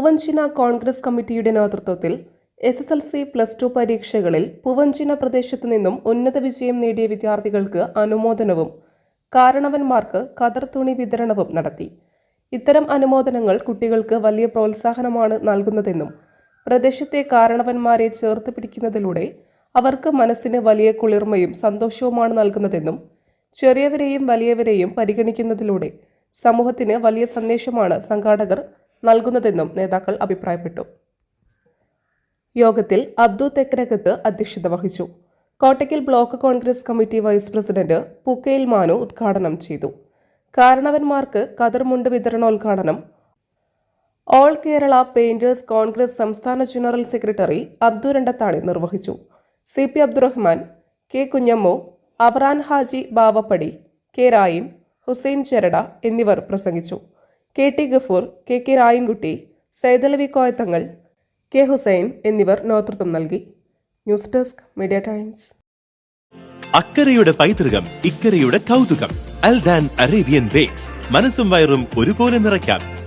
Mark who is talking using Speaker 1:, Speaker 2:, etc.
Speaker 1: പൂവഞ്ചിന കോൺഗ്രസ് കമ്മിറ്റിയുടെ നേതൃത്വത്തിൽ S S L C plus two പരീക്ഷകളിൽ പൂവഞ്ചിന പ്രദേശത്തു നിന്നും ഉന്നത വിജയം നേടിയ വിദ്യാർത്ഥികൾക്ക് അനുമോദനവും കാരണവന്മാർക്ക് കതർ തുണി വിതരണവും നടത്തി. ഇത്തരം അനുമോദനങ്ങൾ കുട്ടികൾക്ക് വലിയ പ്രോത്സാഹനമാണ് നൽകുന്നതെന്നും പ്രദേശത്തെ കാരണവന്മാരെ ചേർത്ത് പിടിക്കുന്നതിലൂടെ അവർക്ക് മനസ്സിന് വലിയ കുളിർമയും സന്തോഷവുമാണ് നൽകുന്നതെന്നും ചെറിയവരെയും വലിയവരെയും പരിഗണിക്കുന്നതിലൂടെ സമൂഹത്തിന് വലിയ സന്ദേശമാണ് സംഘാടകർ നൽകുന്നതെന്നും നേതാക്കൾ അഭിപ്രായപ്പെട്ടു. യോഗത്തിൽ അബ്ദു തെക്കരകത്ത് അധ്യക്ഷത വഹിച്ചു. Kottakkal block Congress committee vice president Pukkayil Manu ഉദ്ഘാടനം ചെയ്തു. കാരണവന്മാർക്ക് കതിർമുണ്ട് വിതരണോദ്ഘാടനം. ഓൾ കേരള പെയിന്റേഴ്സ് കോൺഗ്രസ് സംസ്ഥാന ജനറൽ സെക്രട്ടറി അബ്ദു രണ്ടത്താണി നിർവഹിച്ചു. C P Abdurahman K Kunhammu Abran Haji Bavappadi K Rayim Hussain Cherada എന്നിവർ പ്രസംഗിച്ചു. K T Gafoor K K Rayankutty Saithalavi Koyathangal K Hussain എന്നിവർ നേതൃത്വം നൽകി. News desk media times.
Speaker 2: അക്കരയുടെ പൈതൃകം ഇക്കരയുടെ കൗതുകം അൽദാൻ അറേബ്യൻ ബേക്സ്. മനസ്സും വയറും ഒരുപോലെ നിറയ്ക്കാം.